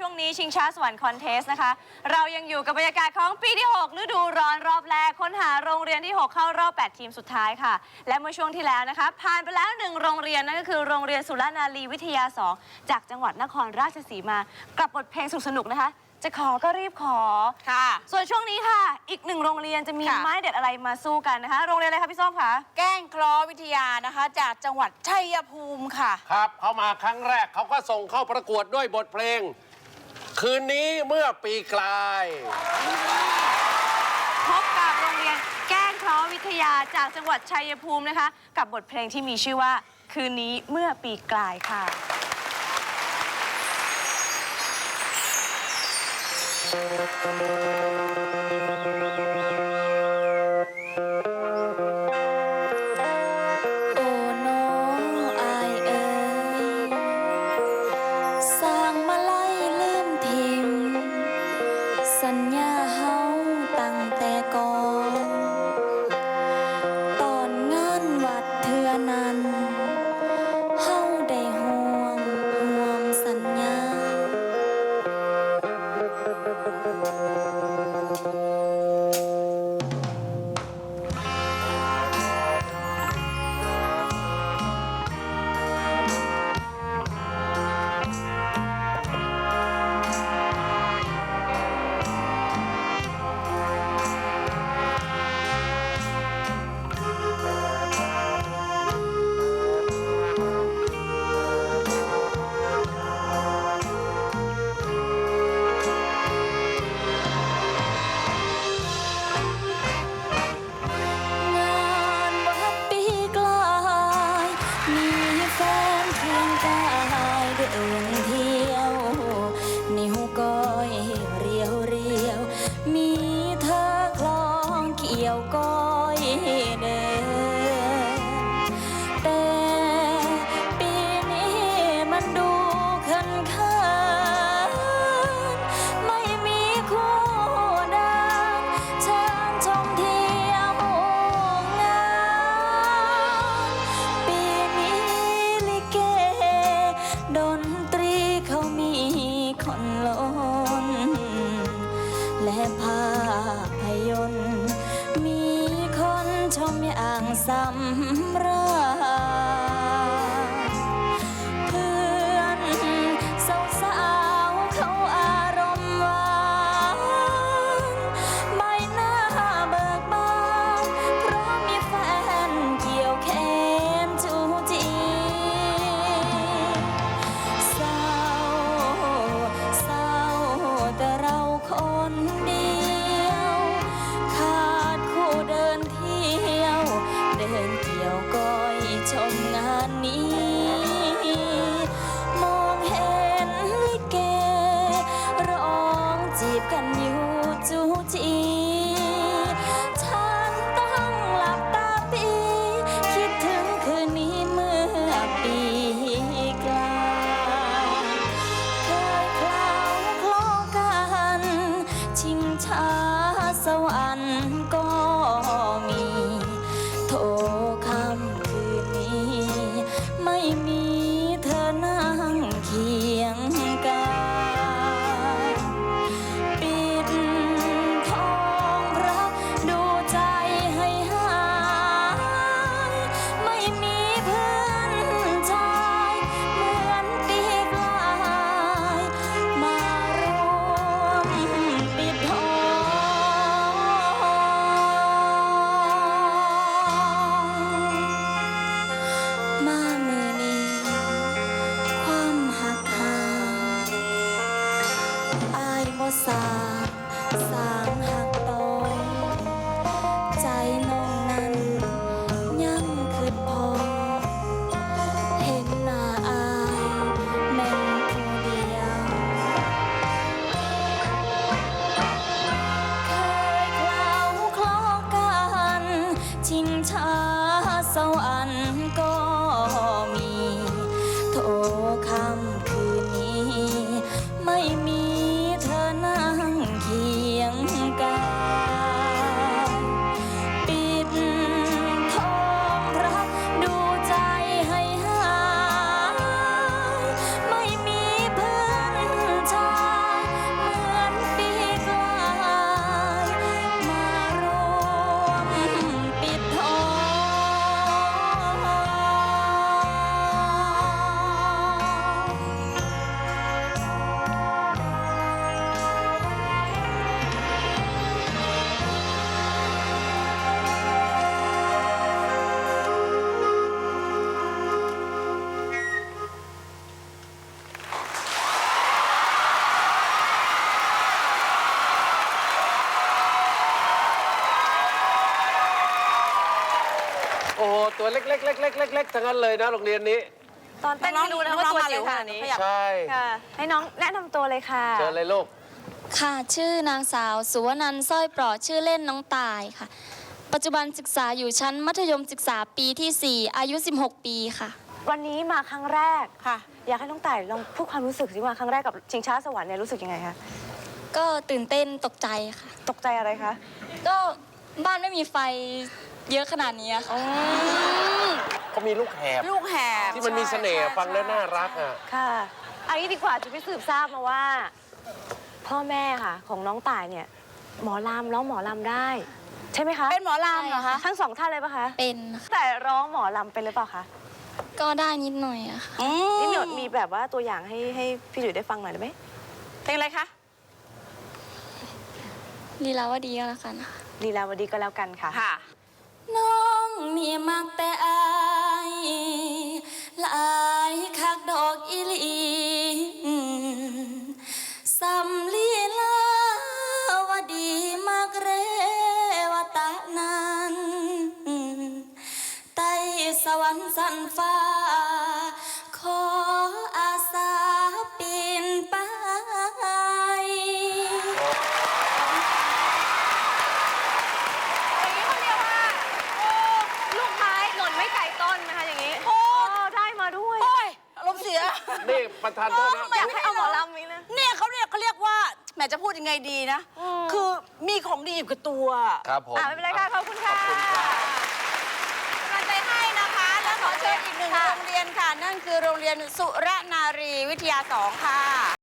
ช่วงนี้ชิงช้าสวรรค์คอนเทสนะคะ เรายังอยู่กับบรรยากาศของปีที่ 6 ฤดูร้อนรอบแรกค้นหาโรงเรียนที่ 6 เข้ารอบ 8 ทีมสุดท้ายค่ะ และเมื่อช่วงที่แล้วนะคะ ผ่านไปแล้วหนึ่งโรงเรียนนั่นก็คือโรงเรียนสุรนารีวิทยา 2 จากจังหวัดนครราชสีมา กับบทเพลงสนุกๆนะคะ จะขอก็รีบขอ ค่ะ ส่วนช่วงนี้ค่ะ อีกหนึ่งโรงเรียนจะมีค่ะ ไม้เด็ดอะไรมาสู้กันนะคะ โรงเรียนอะไรคะพี่ส้มคะ แกล้งเคราะห์วิทยานะคะ จากจังหวัดชัยภูมิค่ะ ครับเขามาครั้งแรกเขาก็ส่งเข้าประกวดด้วยบทเพลง คืนนี้เมื่อปีกลาย พบกับโรงเรียนแกล้งเคราะห์วิทยาจากจังหวัดชัยภูมินะคะ กับบทเพลงที่มีชื่อว่า คืนนี้เมื่อปีกลายค่ะโ่อนล้นและภาพยนตร์ มีคนชมอย่างสำรา สวรรค์ก็มีโทคำ อ้โหตัวเล็กๆเล็กๆเล็กๆทั้งนั้นเลยนะโรงเรียนนี้ ตอนเต้นไม่รู้นะว่าตัวจิ๋วขนาดนี้ขยับใช่ค่ะ ให้น้องแนะนำตัวเลยค่ะ เจอเลยลูกค่ะ ชื่อนางสาว สุวนันท์สร้อยปลอดชื่อเล่นน้องตายค่ะ ปัจจุบันศึกษาอยู่ชั้นมัธยมศึกษาปีที่ 4 อายุ 16 ปีค่ะ วันนี้มาครั้งแรก ค่ะ อยากให้น้องต่ายลองพูดความรู้สึกสิมาครั้งแรกกับชิงช้าสวรรค์เนี่ยรู้สึกยังไงคะ ก็ตื่นเต้นตกใจค่ะ ตกใจอะไรคะ ก็บ้านไม่มีไฟ เยอะขนาดนี้ค่ะเขามีลูกแหบลูกแหบที่มันมีเสน่ห์ฟังแล้วน่ารักอะค่ะอันนี้ดีกว่าจะไปสืบทราบมาว่า พ่อแม่ค่ะ ของน้องต่ายเนี่ย หมอลำร้องหมอลำได้ ใช่ไหมคะเป็นหมอลำเหรอคะทั้งสองท่านเลยปะคะเป็นค่ะแต่ร้องหมอลำเป็นหรือเปล่าคะก็ได้นิดหน่อยอะค่ะอืนี่มีมมีแบบว่าตัวอย่างให้ให้พี่หลุยได้ฟังหน่อยได้ไหมเพลงอะไรคะลีลาวดีก็แล้วกันค่ะลีลาวดีก็แล้วกันค่ะค่ะ น้องนี่มักแต่อายหลายคักดอกอีหลีสำลีลาวดีมากเรวตะนั้นใต้สวรรค์สันฟ้า นี่ประธานโทษนะอยากให้เอาหมอลำนี้นะ เนี่ยเขาเรียกเขาเรียกว่าแหมจะพูดยังไงดีนะอืมคือมีของดีอยู่กับตัว ครับผม อ่าไม่เป็นไรค่ะ ขอบคุณค่ะกำลังใจให้นะคะ แล้วขอเชิญอีกหนึ่งค่ะโรงเรียนค่ะ นั่นคือโรงเรียนสุรนารีวิทยาสองค่ะ